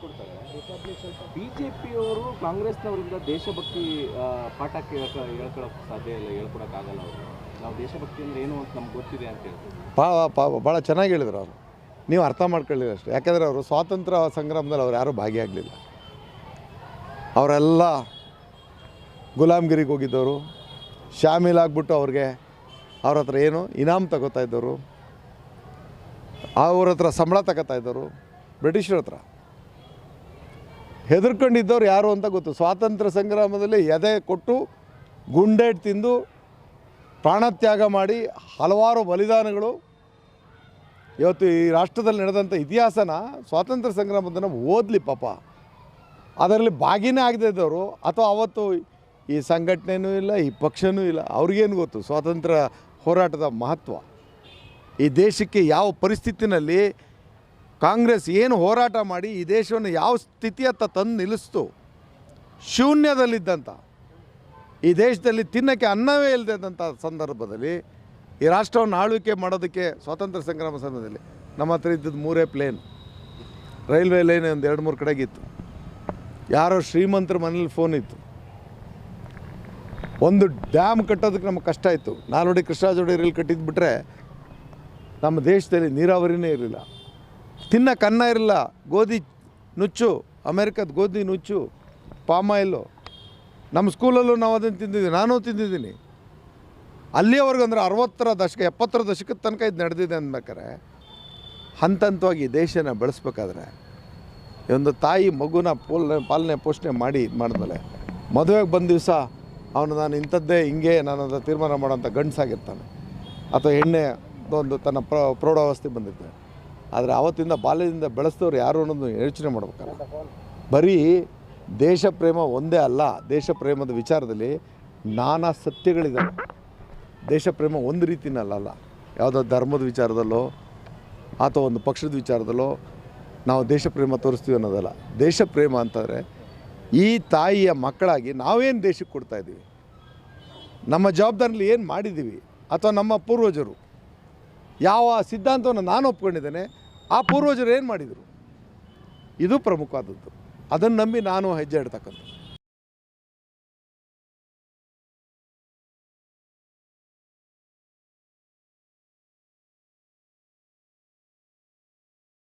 ಕೊಡ್ತಾರೆ ಬಿಜೆಪಿಯವರು ಕಾಂಗ್ರೆಸ್ನವರಿಂದ ದೇಶಭಕ್ತಿ ಪಾಠ ಕೇಳಕ ಹೇಳ್ಕೊಳಕ್ ಸಾಧ್ಯ ಇಲ್ಲ, ಹೇಳ್ಕೊಡಕ್ಕಾಗಲ್ಲ ಅವರು. ನಾವು ದೇಶಭಕ್ತಿ ಅಂದ್ರೆ ಏನು ಅಂತ ನಮ್ಗೆ ಗೊತ್ತಿದೆ ಅಂತ ಹೇಳ್ತೀವಿ. ಪಾವ ಪಾವ ಭಾಳ ಚೆನ್ನಾಗಿ ಹೇಳಿದ್ರು ಅವರು. ನೀವು ಅರ್ಥ ಮಾಡ್ಕೊಳ್ಳಿ ಅಷ್ಟೇ. ಯಾಕಂದ್ರೆ ಅವರು ಸ್ವಾತಂತ್ರ್ಯ ಸಂಗ್ರಾಮದಲ್ಲಿ ಅವ್ರು ಯಾರು ಭಾಗಿಯಾಗಲಿಲ್ಲ ಅವರೆಲ್ಲ ಗುಲಾಮ್ಗಿರಿಗೆ ಹೋಗಿದ್ದವರು ಶಾಮೀಲಾಗ್ಬಿಟ್ಟು ಅವ್ರಿಗೆ ಅವ್ರ ಹತ್ರ ಏನು ಇನಾಮ್ ತಗೋತಾ ಇದ್ದವರು. ಅವ್ರ ಹತ್ರ ಸಂಬಳ ತಗೋತಾ ಇದ್ದವರು. ಬ್ರಿಟಿಷರ ಹತ್ರ. ಹೆದರ್ಕೊಂಡಿದ್ದವ್ರು ಯಾರು ಅಂತ ಗೊತ್ತು. ಸ್ವಾತಂತ್ರ್ಯ ಸಂಗ್ರಾಮದಲ್ಲಿ ಎದೆ ಕೊಟ್ಟು ಗುಂಡೇಟ್ ತಿಂದು ಪ್ರಾಣತ್ಯಾಗ ಮಾಡಿ ಹಲವಾರು ಬಲಿದಾನಗಳು. ಇವತ್ತು ಈ ರಾಷ್ಟ್ರದಲ್ಲಿ ನಡೆದಂಥ ಇತಿಹಾಸನ ಸ್ವಾತಂತ್ರ್ಯ ಸಂಗ್ರಾಮದನ್ನು ಓದಲಿ ಪಾಪ. ಅದರಲ್ಲಿ ಭಾಗಿನೇ ಆಗದೇ ಇದ್ದವರು. ಅಥವಾ ಅವತ್ತು ಈ ಸಂಘಟನೆಯೂ ಇಲ್ಲ, ಈ ಪಕ್ಷನೂ ಇಲ್ಲ. ಅವ್ರಿಗೇನು ಗೊತ್ತು? ಸ್ವಾತಂತ್ರ್ಯ ಹೋರಾಟದ ಮಹತ್ವ. ಈ ದೇಶಕ್ಕೆ ಯಾವ ಪರಿಸ್ಥಿತಿನಲ್ಲಿ ಕಾಂಗ್ರೆಸ್ ಏನು ಹೋರಾಟ ಮಾಡಿ ಈ ದೇಶವನ್ನು ಯಾವ ಸ್ಥಿತಿಯತ್ತ ತಂದು ನಿಲ್ಲಿಸ್ತು? ಶೂನ್ಯದಲ್ಲಿದ್ದಂಥ ಈ ದೇಶದಲ್ಲಿ ತಿನ್ನಕ್ಕೆ ಅನ್ನವೇ ಇಲ್ಲದಂಥ ಸಂದರ್ಭದಲ್ಲಿ ಈ ರಾಷ್ಟ್ರವನ್ನು ಆಳ್ವಿಕೆ ಮಾಡೋದಕ್ಕೆ ಸ್ವಾತಂತ್ರ್ಯ ಸಂಗ್ರಾಮ ಸಂದರ್ಭದಲ್ಲಿ ನಮ್ಮ ಹತ್ರ ಇದ್ದದ್ದು ಮೂರೇ ಪ್ಲೇನ್. ರೈಲ್ವೆ ಲೈನ್ ಒಂದು ಎರಡು ಮೂರು ಕಡೆಗಿತ್ತು. ಯಾರೋ ಶ್ರೀಮಂತರ ಮನೇಲಿ ಫೋನ್ ಇತ್ತು. ಒಂದು ಡ್ಯಾಮ್ ಕಟ್ಟೋದಕ್ಕೆ ನಮಗೆ ಕಷ್ಟ ಇತ್ತು. ನಾಲ್ವಡಿ ಕೃಷ್ಣಾಜೋಡಿ ಕಟ್ಟಿದ್ದು ಬಿಟ್ಟರೆ ನಮ್ಮ ದೇಶದಲ್ಲಿ ನೀರಾವರಿನೇ ಇರಲಿಲ್ಲ. ತಿನ್ನಕ್ಕೆ ಕನ್ನ ಇರಲ್ಲ. ಗೋಧಿ ನುಚ್ಚು, ಅಮೇರಿಕದ ಗೋಧಿ ನುಚ್ಚು ಪಾಮಾಯಿಲು ನಮ್ಮ ಸ್ಕೂಲಲ್ಲೂ ನಾವು ಅದನ್ನು ತಿಂದಿದ್ದೀವಿ ನಾನು ತಿಂದಿದ್ದೀನಿ. ಅಲ್ಲಿಯವರೆಗೂ ಅಂದರೆ ಅರವತ್ತರ ದಶಕ, ಎಪ್ಪತ್ತರ ದಶಕದ ತನಕ ಇದು ನಡೆದಿದೆ ಅಂದ್ಬೇಕಾರೆ ಹಂತ ಹಂತವಾಗಿ ದೇಶನ ಬೆಳೆಸ್ಬೇಕಾದ್ರೆ ಒಂದು ತಾಯಿ ಮಗುನ ಪೋಲ್ನೆ, ಪಾಲನೆ, ಪೋಷಣೆ ಮಾಡಿ ಇದು ಮಾಡಿದ್ಮೇಲೆ, ಮದುವೆಗೆ ಬಂದ ದಿವಸ ಅವನು ನಾನು ಇಂಥದ್ದೇ, ಹಿಂಗೆ ನಾನು ಅದು ತೀರ್ಮಾನ ಮಾಡೋಂಥ ಗಂಡಸಾಗಿರ್ತಾನೆ. ಅಥವಾ ಹೆಣ್ಣೆ ಒಂದು ತನ್ನ ಪ್ರ ಪ್ರೌಢಾವಸ್ಥೆ ಬಂದಿರ್ತಾನೆ. ಆದರೆ ಆವತ್ತಿಂದ ಬಾಲ್ಯದಿಂದ ಬೆಳೆಸಿದವ್ರು ಯಾರು ಅನ್ನೋದು ಯೋಚನೆ ಮಾಡ್ಬೇಕಲ್ಲ. ಬರೀ ದೇಶ ಪ್ರೇಮ ಒಂದೇ ಅಲ್ಲ, ದೇಶ ಪ್ರೇಮದ ವಿಚಾರದಲ್ಲಿ ನಾನಾ ಸತ್ಯಗಳಿದ್ದಾವೆ ದೇಶ ಪ್ರೇಮ ಒಂದು ರೀತಿನಲ್ಲ ಯಾವುದೋ ಧರ್ಮದ ವಿಚಾರದಲ್ಲೋ ಅಥವಾ ಒಂದು ಪಕ್ಷದ ವಿಚಾರದಲ್ಲೋ ನಾವು ದೇಶ ಪ್ರೇಮ ತೋರಿಸ್ತೀವಿ ಅನ್ನೋದಲ್ಲ. ದೇಶ ಪ್ರೇಮ ಅಂತಂದರೆ ಈ ತಾಯಿಯ ಮಕ್ಕಳಾಗಿ ನಾವೇನು ದೇಶಕ್ಕೆ ಕೊಡ್ತಾಯಿದ್ದೀವಿ ನಮ್ಮ ಜವಾಬ್ದಾರಿಲಿ ಏನು ಮಾಡಿದ್ದೀವಿ? ಅಥವಾ ನಮ್ಮ ಪೂರ್ವಜರು? ಯಾವ ಸಿದ್ಧಾಂತವನ್ನು ನಾನು ಒಪ್ಕೊಂಡಿದ್ದೇನೆ, ಆ ಪೂರ್ವಜರು ಏನು ಮಾಡಿದರು? ಇದು ಪ್ರಮುಖವಾದದ್ದು. ಅದನ್ನು ನಂಬಿ ನಾನು ಹೆಜ್ಜೆ ಇಡ್ತಕ್ಕಂಥದ್ದು.